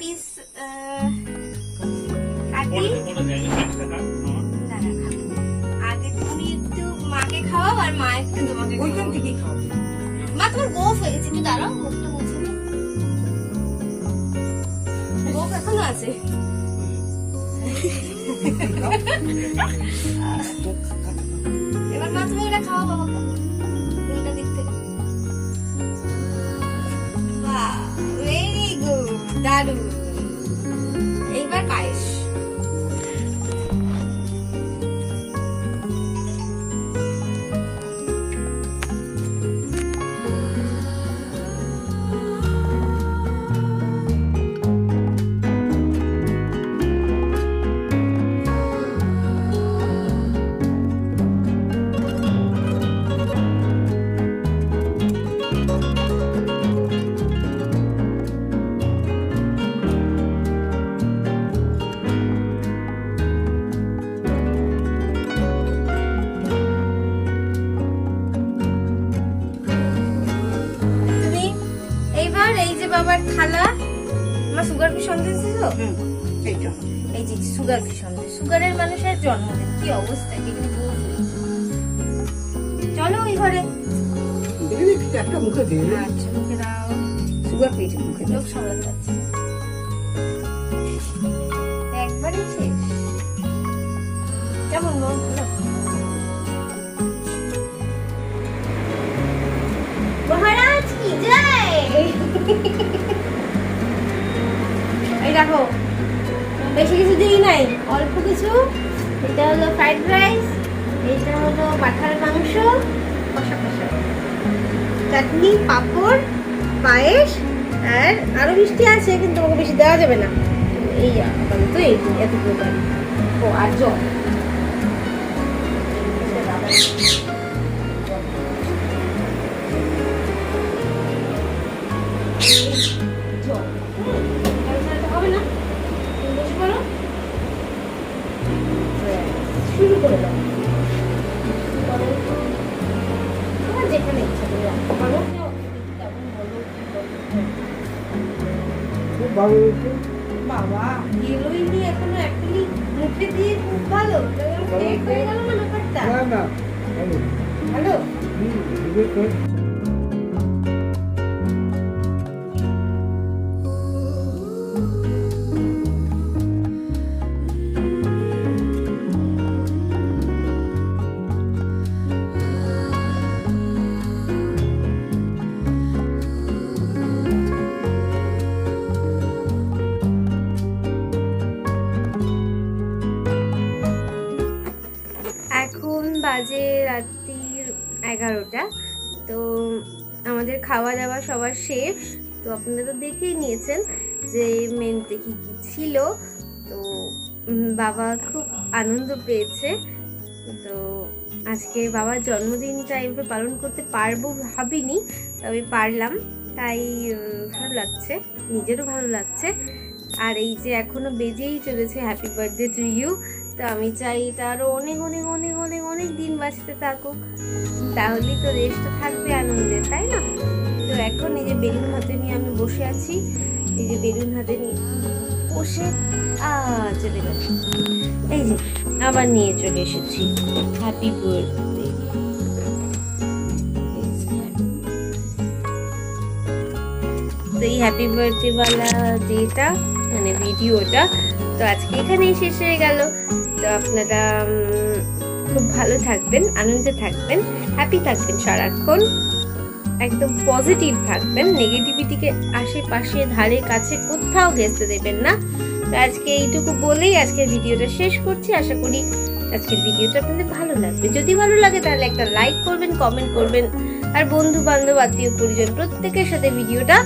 Piece কাটি। আগে তুমি একটু মাকে খাওয়াও আর মা একটু তোমাকে ওইখান থেকে খাওয়াবে মা তোমার গোফ হয়ে গেছে একটু দাঁড়াও মুখটা মুছে গোফ এখনও আছে? এবার মা তুমি এটা খাওয়া বাবাকে এইবার এই যে বাবার থালা সুগার ফ্রি সন্দেশ এইটা। এই যে সুগার ফ্রি সন্দেশ সুগারের মানুষের জন্মদিন কি অবস্থা কি চলো ওই ঘরে। একটা মুখে দিয়ে আচ্ছা মুখে দাও। সুগার পেয়েছে মুখে। লোক সামলাতে যাচ্ছে। একবারই শেষ। কেমন মন মহারাজ কি জয়? দেখো বেশি কিছু দিই নাই, অল্প কিছু। এটা হলো ফ্রাইড রাইস এটা হলো পাঠার মাংস কষা কষা চাটনি, পাঁপড়, পায়েস, আর আরও মিষ্টি আছে, কিন্তু তোমাকে বেশি দেওয়া যাবে না। এই আপাতত এই এতগুলো পারি ও, আর জল জল। করে দাও। যেখানে ইচ্ছা রাখতে পারো বাবা এলোই নি এখনও অ্যাকচুয়ালি মুখে দিয়ে খুব ভালো। হয়ে গেল না ব্যাপারটা? না না ভালো। ভালো? এগারোটা তো আমাদের খাওয়া দাওয়া সবার শেষ। তো আপনারা তো দেখেই নিয়েছেন যে মেনুতে কি কি ছিল। তো বাবা খুব আনন্দ পেয়েছে। তো আজকে বাবার জন্মদিনটা এভাবে পালন করতে পারব ভাবিনি, তবে পারলাম। তাই ভালো লাগছে। নিজেরও ভালো লাগছে। আর এই যে এখনও বেজেই চলেছে হ্যাপি বার্থডে টু ইউ তো আমি চাই এটা আরও অনেক অনেক অনেক অনেক অনেক দিন বাঁচতে থাকুক। তাহলেই তো রেস্টটা থাকবে আনন্দে, তাই না? তো এখন এই যে বেলুন হাতে নিয়ে আমি বসে আছি, এই যে বেলুন হাতে নিয়ে বসে চলে গেল এই যে, আবার নিয়ে চলে এসেছি। হ্যাপি বার্থডে তো এই হ্যাপি বার্থডে ওয়ালা ডেটা মানে ভিডিওটা তো আজকে এখানেই শেষ হয়ে গেল। তো আপনারা খুব ভালো থাকবেন, আনন্দে থাকবেন হ্যাপি থাকবেন সারাক্ষণ, একদম পজিটিভ থাকবেন নেগেটিভিটিকে আশেপাশে, ধারে, কাছে কোথাও ঘেঁচতে দেবেন না। তো আজকে এইটুকু বলেই আজকের ভিডিওটা শেষ করছি। আশা করি আজকের ভিডিওটা আপনাদের ভালো লাগবে। যদি ভালো লাগে তাহলে একটা লাইক করবেন কমেন্ট করবেন, আর বন্ধু বান্ধব আত্মীয় পরিজন প্রত্যেকের সাথে ভিডিওটা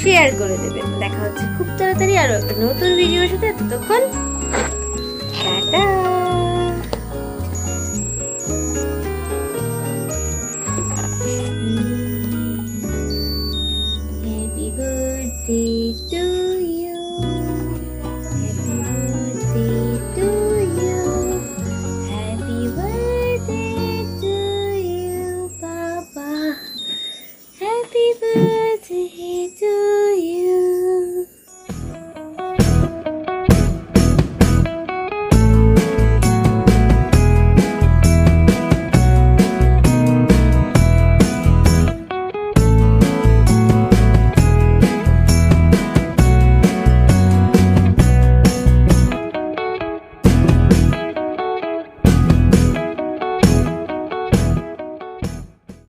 শেয়ার করে দেবেন। দেখা হচ্ছে খুব তাড়াতাড়ি আরও একটা নতুন ভিডিওর সাথে। ততক্ষণ Bye.